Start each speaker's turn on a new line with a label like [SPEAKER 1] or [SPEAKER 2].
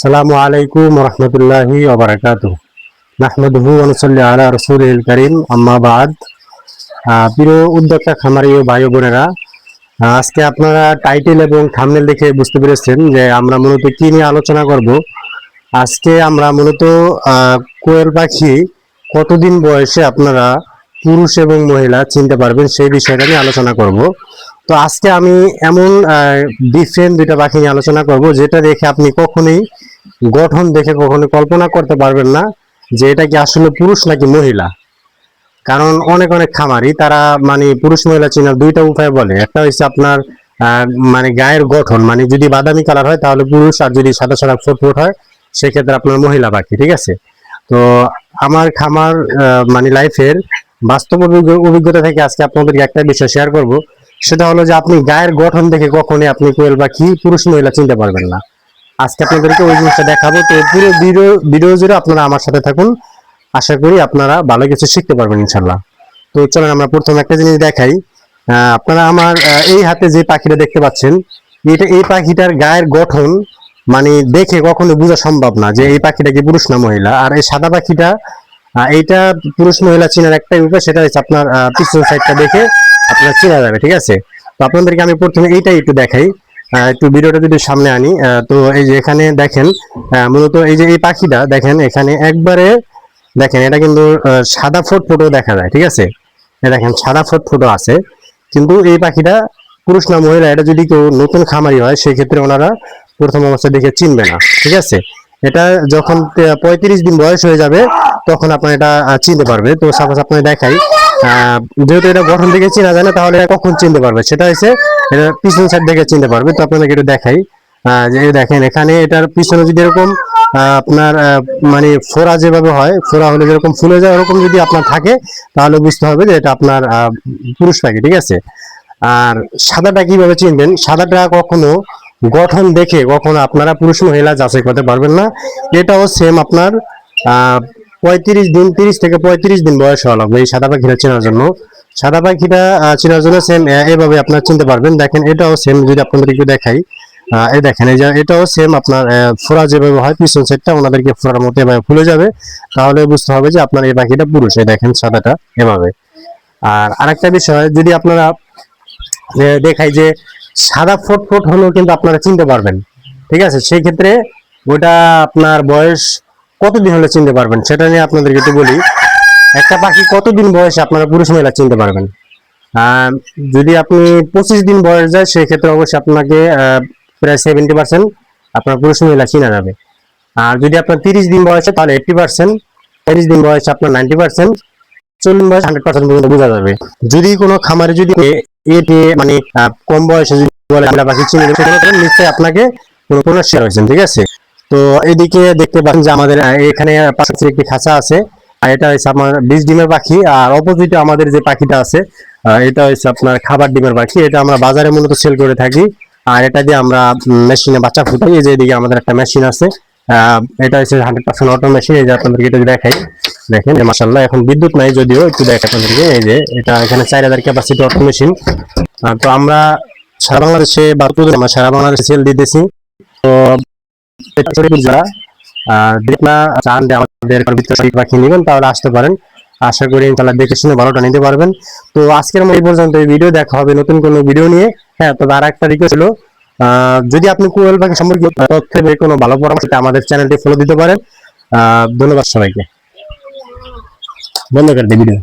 [SPEAKER 1] আসসালামু আলাইকুম রহমতুল্লাহি ওবরাকাতু নাহমাদুহু ওয়া নুসাল্লি আলা রাসূলিল কারীম। আম্মা বাদ। আহ, প্রিয় উদ্যোক্তা খামারি ও ভাই বোনেরা আজকে আপনারা টাইটেল এবং থাম্বনেল দেখে বুঝতে পেরেছেন যে আমরা মূলত কি নিয়ে আলোচনা করব। আজকে আমরা মূলত কোয়েল পাখি কতদিন বয়সে আপনারা পুরুষ এবং মহিলা চিনতে পারবেন সেই বিষয়টা নিয়ে আলোচনা করব। তো আজকে আমি এমন ডিফারেন্ট দুইটা পাখি নিয়ে আলোচনা করব, যেটা দেখে আপনি কখনোই গঠন দেখে কখনো কল্পনা করতে পারবেন না যে এটা কি আসলে পুরুষ নাকি মহিলা। কারণ অনেক অনেক খামারি, তারা মানে পুরুষ মহিলা চেনার দুইটা উপায় বলে। একটা হচ্ছে আপনার মানে গায়ের গঠন মানে যদি বাদামি কালার হয় তাহলে পুরুষ, আর যদি সাদা সাদা ফুট ফুট হয় সেক্ষেত্রে আপনার মহিলা পাখি, ঠিক আছে? তো আমার খামার মানে লাইফের বাস্তব অভিজ্ঞ- অভিজ্ঞতা থেকে আজকে আপনাদেরকে একটা বিষয় শেয়ার করব। সেটা হলো যে আপনি গায়ের গঠন দেখে কখনই আপনি কোয়েল বা কি পুরুষ, মহিলা চিনতে পারবেন না। আজকে আপনাদেরকে ওই জিনিসটা দেখাবো। তো পুরো ভিডিও ভিডিও জুড়ে আপনারা আমার সাথে থাকুন। আশা করি আপনারা ভালো কিছু শিখতে পারবেন ইনশাল্লাহ তো চলেন আমরা প্রথম একটা জিনিস দেখাই। আপনারা আমার এই হাতে যে পাখিটা দেখতে পাচ্ছেন, এটা, এই পাখিটার গায়ের গঠন মানে দেখে কখনো বোঝা সম্ভব না যে এই পাখিটা কি পুরুষ না মহিলা। আর এই সাদা পাখিটা এইটা পুরুষ, মহিলা চিনার একটাই উপায়, সেটা হচ্ছে আপনার পিছন সাইডটা দেখে আপনার চেনা যাবে ঠিক আছে? তো আপনাদেরকে আমি প্রথমে এইটাই একটু দেখাই। একটু ভিডিওটা যদি সামনে আনি তো এই যে এখানে দেখেন মূলত এই যে এই পাখিটা, দেখেন, এখানে একবারে দেখেন, এটা কিন্তু সাদা ফোট ফোটো দেখা যায়, ঠিক আছে? দেখেন, সাদা ফোট ফোটো আছে। কিন্তু এই পাখিটা পুরুষ না মহিলা, এটা যদি কেউ নতুন খামারি হয়, সেক্ষেত্রে ওনারা প্রথম অবস্থা দেখে চিনবে না, ঠিক আছে? এটা যখন পঁয়ত্রিশ দিন বয়স হয়ে যাবে, তখন আপনার এটা চিনতে পারবে। তো সাপোজ আপনাকে দেখাই যেহেতু এটা গঠন দেখে চেনা যায় না, তাহলে কখন চিনতে পারবে? সেটা হচ্ছে এটা পিছন সাইড দেখে চিনতে পারবে। তো আপনাদেরকে একটু দেখাই। যে দেখেন, এখানে এটার পিছনে যদি এরকম আপনার মানে ফোড়া যেভাবে হয়, ফোড়া হলে যেরকম ফুলে যায়, ওরকম যদি আপনার থাকে, তাহলে বুঝতে হবে যে এটা আপনার পুরুষ পাখি, ঠিক আছে? আর সাদাটা কীভাবে চিনবেন? সাদাটা কখনো গঠন দেখে কখনো আপনারা পুরুষ মহিলা যাচাই করতে পারবেন না। এটাও সেম আপনার পঁয়ত্রিশ দিন, তিরিশ থেকে পঁয়ত্রিশ দিন বয়স হওয়া লাগবে এই সাদা পাখিটা চেনার জন্য। সাদা পাখিটা চেনার জন্য সেম এভাবে আপনার চিনতে পারবেন। দেখেন, এটাও সেম যদি আপনাদের একটু দেখাই। এই দেখেন, এই যে এটাও সেম আপনার ফোড়া যেভাবে হয়, পিছন সাইডটা ওনাদেরকে ফোড়ার মতো এভাবে ফুলে যাবে। তাহলে বুঝতে হবে যে আপনার এই পাখিটা পুরুষ। এই দেখেন সাদাটা এভাবে। আর আরেকটা বিষয়, যদি আপনারা দেখাই যে সাদা ফোট ফোট হলেও কিন্তু আপনারা চিনতে পারবেন। ঠিক আছে? সেই ক্ষেত্রে ওটা আপনার বয়স কতদিন হলে চিনতে পারবেন? সেটা নিয়ে আপনাদেরকে একটু বলি। একটা পাখি কতদিন বয়সে আপনারা পুরুষ মহিলা চিনতে পারবেন? যদি আপনি পঁচিশ দিন বয়স যায়, সেক্ষেত্রে অবশ্যই আপনাকে প্রায় সেভেন্টি পার্সেন্ট আপনার পুরুষ মহিলা চিনা যাবে। আর যদি আপনার তিরিশ দিন বয়সে তাহলে এইটটি পার্সেন্ট তিরিশ দিন বয়সে, আপনার নাইনটি পার্সেন্ট চল্লিশ বয়স হান্ড্রেড পার্সেন্ট পর্যন্ত বোঝা যাবে। যদি কোনো খামারে যদি এটি মানে কম বয়সে যদি বলে আমরা পাখি চিনি নিশ্চয়ই আপনাকে কোনো কোনো শেয়ার হয়েছেন ঠিক আছে? তো এদিকে দেখতে পাচ্ছেন যে আমাদের এখানে পাশে একটি খাঁচা আছে। আর এটা হচ্ছে আপনার বীজ ডিমের পাখি। আর অপোজিটে আমাদের যে পাখিটা আছে এটা হচ্ছে আপনার খাবার ডিমের পাখি। এটা আমরা বাজারে মূলত সেল করে থাকি। আর এটা দিয়ে আমরা মেশিনে বাচ্চা ফুটাই। এই যে এদিকে আমাদের একটা মেশিন আছে। এটা হচ্ছে হান্ড্রেড পার্সেন্ট অটো মেশিন এই যে আপনাদেরকে এটা দেখাই, দেখেন মাসাল্লাহ এখন বিদ্যুৎ নাই যদিও। একটু দেখ আপনাদেরকে। এই যে এটা এখানে চার হাজার ক্যাপাসিটি অটো মেশিন তো আমরা সারা বাংলাদেশে বা সারা বাংলাদেশে সেল দিতেছি। তো আজকের মতো পর্যন্ত ভিডিও দেখা হবে নতুন কোনো ভিডিও নিয়ে। হ্যাঁ তবে আর একটা যদি আপনি সম্পর্কে কোনো ভালো পরামর্শ, আমাদের চ্যানেলটি ফলো দিতে পারেন। ধন্যবাদ সবাইকে। দিই ভিডিও